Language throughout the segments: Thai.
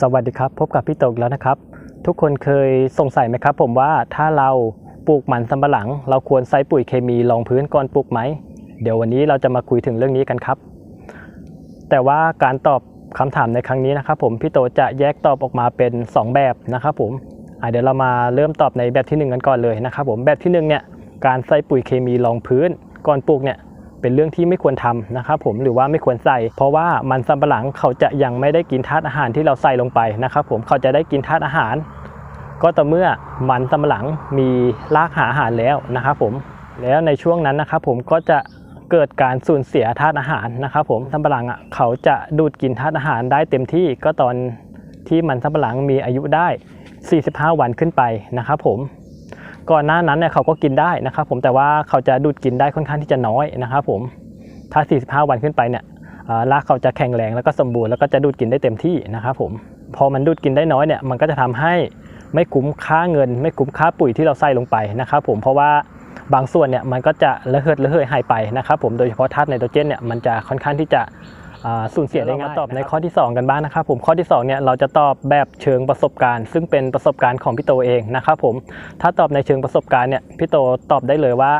สวัสดีครับ พบกับพี่ตกแล้วนะครับ ทุกคนเคยสงสัยไหมครับ ผมว่าถ้าเราปลูกมันสำปะหลัง เราควรใส่ปุ๋ยเคมีรองพื้นก่อนปลูกไหม เดี๋ยววันนี้เราจะมาคุยถึงเรื่องนี้กันครับ แต่ว่าการตอบคำถามในครั้งนี้นะครับ ผมพี่โตจะแยกตอบออกมาเป็น 2 แบบนะครับผมเดี๋ยวเรามาเริ่มตอบในแบบที่ 1 กันก่อนเลยนะครับผมแบบที่1เนี่ยการใส่ปุ๋ยเคมีรองพื้นก่อนปลูกเนี่ย เป็นเรื่องที่ไม่ควรทำนะครับผมหรือว่าไม่ควรใส่ เพราะว่ามันสำปะหลังเขาจะยังไม่ได้กินธาตุอาหารที่เราใส่ลงไปนะครับผมเขาจะได้กินธาตุอาหาร ก็ต่อเมื่อมันสำปะหลังมีรากหาอาหารแล้วนะครับผมแล้วในช่วงนั้นนะครับผมก็จะเกิดการสูญเสียธาตุอาหารนะครับผมสำปะหลังอะเขาจะดูดกินธาตุอาหารได้เต็มที่ก็ตอนที่มันสำปะหลังมีอายุได้ 45 วันขึ้นไปนะครับผม ก่อนหน้านั้นเนี่ยเขาก็กินได้นะครับผมแต่ว่าเขาจะดูดกินได้ค่อนข้างที่จะน้อยนะครับผมถ้า 45 วันขึ้นไปเนี่ยอ่ารากเขาจะแข็งแรงแล้วก็สมบูรณ์แล้วก็จะดูดกินได้เต็มที่นะครับผมพอมันดูดกินได้น้อยเนี่ยมันก็จะทำให้ไม่คุ้มค่าเงิน ไม่คุ้มค่าปุ๋ยที่เราใส่ลงไปนะครับผมเพราะว่าบางส่วนเนี่ยมันก็จะระเหิดระเหยหายไปนะครับผมโดยเฉพาะธาตุไนโตรเจนเนี่ยมันจะค่อนข้างที่จะ สูญเสียได้ง่ายตอบในข้อที่ 2 กันบ้างนะครับผมข้อที่2เนี่ยเราจะตอบแบบเชิงประสบการณ์ ซึ่งเป็นประสบการณ์ของพี่โตเองนะครับผมถ้าตอบในเชิงประสบการณ์เนี่ยพี่โตตอบได้เลยว่า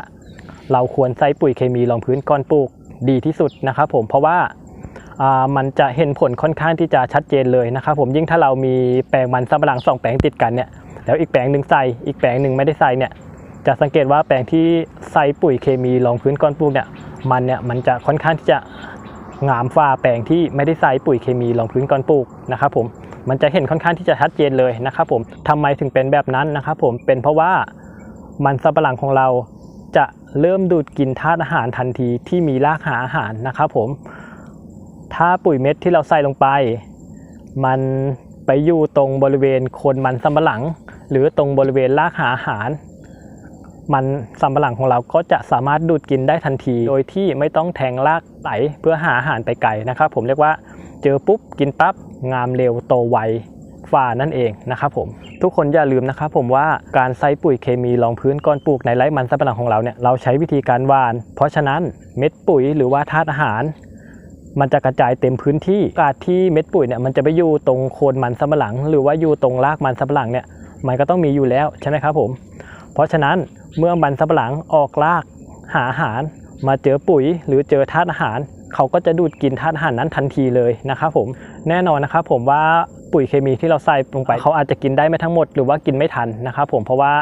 เราควรใส่ปุ๋ยเคมีรองพื้นก่อนปลูกดีที่สุดนะครับผมเพราะว่าอ่ามันจะเห็นผลค่อนข้างที่จะชัดเจนเลยนะครับผมยิ่งถ้าเรามีแปลงมันสำปะหลังสองแปลงติดกันเนี่ยแล้วอีกแปลงหนึ่งใส่อีกแปลงหนึ่งไม่ได้ใส่เนี่ยจะสังเกตว่าแปลงที่ใส่ปุ๋ยเคมีรองพื้นก่อนปลูกเนี่ยมันเนี่ยมันจะค่อนข้างที่จะ งามฟ้าแปลงที่ไม่ได้ใส่ปุ๋ยเคมีรองพื้นก่อนปลูกนะครับผมมันจะเห็นค่อนข้างที่จะชัดเจนเลยนะครับผมทำไมถึงเป็นแบบนั้นนะครับผมเป็นเพราะว่ามันสำปะหลังของเราจะเริ่มดูดกินธาตุอาหารทันทีที่มีรากหาอาหารนะครับผมถ้าปุ๋ยเม็ดที่เราใส่ลงไป มันไปอยู่ตรงบริเวณโคนมันสำปะหลัง หรือตรงบริเวณรากหาอาหาร มันสำปะหลังของเราก็จะสามารถดูดกินได้ทันที โดยที่ไม่ต้องแทงรากไหลเพื่อหาอาหารไปไกลนะครับ ผมเรียกว่าเจอปุ๊บกินปั๊บงามเร็วโตไวฝ่านั่นเองนะครับผมทุกคนอย่าลืมนะครับผมว่าการใส่ปุ๋ยเคมีรองพื้นก่อนปลูกในไร่มันสำปะหลังของเราเนี่ยเราใช้วิธีการหว่าน เพราะฉะนั้นเม็ดปุ๋ยหรือว่าธาตุอาหาร มันจะกระจายเต็มพื้นที่โอกาสที่เม็ดปุ๋ยเนี่ยมันจะไปอยู่ตรงโคนมันสำปะหลัง หรือว่าอยู่ตรงรากมันสำปะหลังเนี่ยมันก็ต้องมีอยู่แล้วใช่ไหมครับผมเพราะฉะนั้น เมื่อมันสำปะหลังออกรากหาอาหาร มาเจอปุ๋ยหรือเจอธาตุอาหาร เขาก็จะดูดกินธาตุอาหารนั้นทันทีเลยนะครับผมแน่นอนนะครับผมว่าปุ๋ยเคมีที่เราใส่ลงไป เขาอาจจะกินได้ไม่ทั้งหมดหรือว่ากินไม่ทันนะครับผมเพราะว่า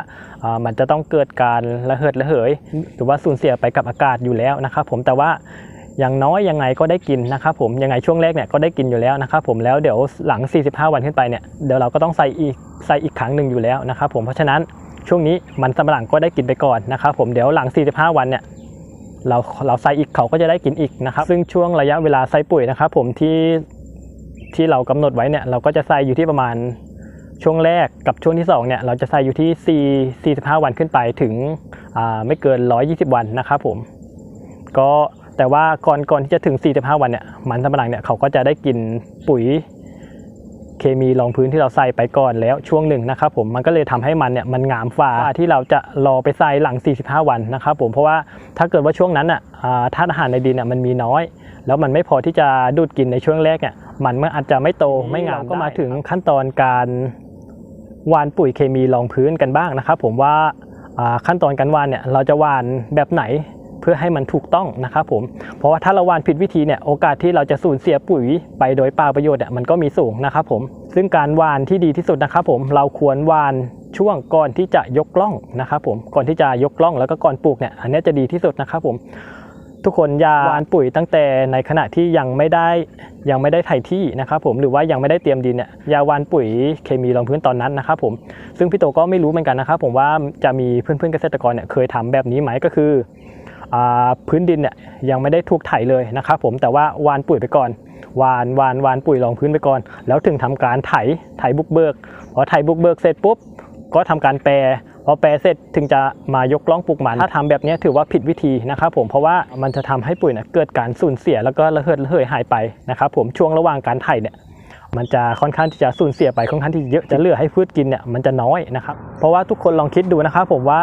อ่ามันจะต้องเกิดการระเหิดระเหย หรือว่าสูญเสียไปกับอากาศอยู่แล้วนะครับผมแต่ว่าอย่างน้อยยังไงก็ได้กินนะครับผมยังไงช่วงแรกเนี่ยก็ได้กินอยู่แล้วนะครับผมแล้วเดี๋ยวหลัง 45 วันขึ้นไปเนี่ยเดี๋ยวเราก็ต้องใส่อีกใส่อีกครั้งหนึ่งอยู่แล้วนะครับผมเพราะฉะนั้น ช่วงนี้มันสำปะหลังก็ได้กินไปก่อนนะครับผมเดี๋ยวหลัง 45 วันเนี่ยเราเราใส่อีกเขาก็จะได้กินอีกนะครับซึ่งช่วงระยะเวลาใส่ปุ๋ยนะครับผมที่ที่เรากำหนดไว้เนี่ยเราก็จะใส่อยู่ที่ประมาณช่วงแรกกับช่วงที่2เนี่ยเราจะใส่อยู่ที่ 4 45 วันขึ้นไปถึงไม่เกิน 120 วันนะครับผมก็แต่ว่าก่อนก่อนที่จะถึง 45 วันเนี่ยมันสำปะหลังเนี่ยเขาก็จะได้กินปุ๋ย เคมีรองพื้นที่เราใส่ไปก่อนแล้วช่วงหนึ่งนะครับผมมันก็เลยทำให้มันเนี่ยมันงามฝ่าที่เราจะรอไปใส่หลัง 45 วันนะครับผมเพราะว่าถ้าเกิดว่าช่วงนั้นอะอ่าธาตุอาหารในดินอะมันมีน้อย แล้วมันไม่พอที่จะดูดกินในช่วงแรกเนี่ยมันมันอาจจะไม่โตไม่งามก็มาถึงขั้นตอนการหว่านปุ๋ยเคมีรองพื้นกันบ้างนะครับผมว่าอ่าขั้นตอนการหว่านเนี่ยเราจะหว่านแบบไหน เพื่อให้มันถูกต้องนะครับผมเพราะว่าถ้าเราหว่านผิดวิธีเนี่ยโอกาสที่เราจะสูญเสียปุ๋ยไปโดยเปล่าประโยชน์เนี่ยมันก็มีสูงนะครับผมซึ่งการหว่านที่ดีที่สุดนะครับผมเราควรหว่านช่วงก่อนที่จะยกล่องนะครับผมก่อนที่จะยกล่องแล้วก็ก่อนปลูกเนี่ยอันนี้จะดีที่สุดนะครับผมทุกคนอย่าหว่านปุ๋ยตั้งแต่ในขณะที่ยังไม่ได้ยังไม่ได้ไถที่นะครับผมหรือว่ายังไม่ได้เตรียมดินเนี่ยอย่าหว่านปุ๋ยเคมีรองพื้นตอนนั้นนะครับผมซึ่งพี่โตก็ไม่รู้เหมือนกันนะครับผมว่าจะมีเพื่อนๆเกษตรกรเนี่ยเคยทำแบบนี้ไหมก็คือ พื้นดินเนี่ยยังไม่ได้ถูกไถเลยนะครับผมแต่ว่าวานปุ๋ยไปก่อน วานวานวานปุ๋ยรองพื้นไปก่อน แล้วถึงทำการไถไถบุกเบิกพอไถบุกเบิกเสร็จปุ๊บก็ทำการแปรพอแปรเสร็จถึงจะมายกล่องปลูกมัน ถ้าทำแบบนี้ถือว่าผิดวิธีนะครับผมเพราะว่ามันจะทำให้ปุ๋ยเนี่ยเกิดการสูญเสียแล้วก็ระเหิดระเหยหายไปนะครับผมช่วงระหว่างการไถเนี่ยมันจะค่อนข้างที่จะสูญเสียไปค่อนข้างที่เยอะจะเหลือให้พืชกินเนี่ยมันจะน้อยนะครับเพราะว่าทุกคนลองคิดดูนะครับผมว่า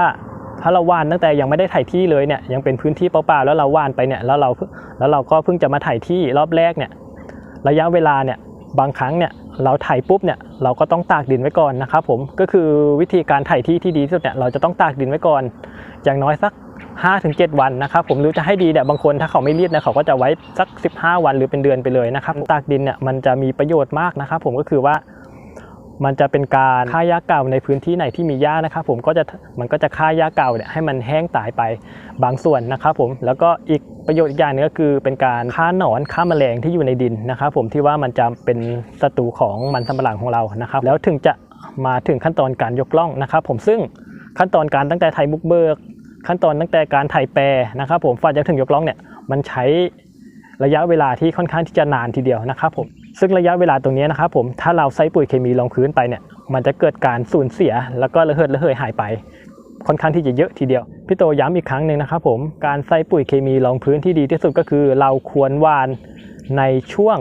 ถ้าเราว่านตั้งแต่ยังไม่ได้ไถที่เลยเนี่ยยังเป็นพื้นที่เปล่าๆแล้วเราว่านไปเนี่ยแล้วเราแล้วเราก็เพิ่งจะมาไถที่รอบแรกเนี่ยระยะเวลาเนี่ยบางครั้งเนี่ยเราไถปุ๊บเนี่ยเราก็ต้องตากดินไว้ก่อนนะครับผมก็คือวิธีการไถที่ที่ดีที่สุดเนี่ยเราจะต้องตากดินไว้ก่อน อย่างน้อยสัก 5-7 วันนะครับผมหรือจะให้ดีเนี่ยบางคนถ้าเขาไม่รีดเนี่ยเขาก็จะไว้สัก 15 วันหรือเป็นเดือนไปเลยนะครับตากดินเนี่ยมันจะมีประโยชน์มากนะครับผมก็คือว่า มันจะเป็นการฆ่าหญ้าเก่าในพื้นที่ไหนที่มีหญ้านะครับผมก็จะมันก็จะฆ่าหญ้าเก่าเนี่ยให้มันแห้งตายไปบางส่วนนะครับผมแล้วก็อีกประโยชน์อีกอย่างหนึงก็คือเป็นการฆ่าหนอนฆ่าแมลงที่อยู่ในดินนะครับผมที่ว่ามันจะเป็นศัตรูของมันสำปะหลังของเรานะครับแล้วถึงจะมาถึงขั้นตอนการยกล่องนะครับผมซึ่งขั้นตอนการตั้งแต่ไทยบุกเบิก ขั้นตอนตั้งแต่การไถแปรนะครับผมฝ่าจะถึงยกล่องเนี่ยมันใช้ระยะเวลาที่ค่อนข้างที่จะนานทีเดียวนะครับผม ซึ่งระยะเวลาตรงนี้นะครับผมถ้าเราใส่ปุ๋ยเคมีลงพื้นไปเนี่ยมันจะเกิดการสูญเสีย แล้วก็ระเหิดระเหยหายไป ค่อนข้างที่จะเยอะทีเดียว พี่โตย้ำอีกครั้งหนึ่งนะครับผมการใส่ปุ๋ยเคมีรองพื้นที่ดีที่สุดก็คือ เราควรหว่านในช่วง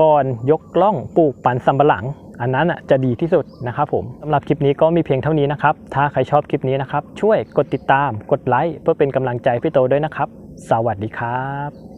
ก่อนยกล่องปลูกปันสำปะหลัง อันนั้นอะจะดีที่สุดนะครับผมสำหรับคลิปนี้ก็มีเพียงเท่านี้นะครับ ถ้าใครชอบคลิปนี้นะครับ ช่วยกดติดตามกดไลค์เพื่อเป็นกำลังใจพี่โตด้วยนะครับ สวัสดีครับ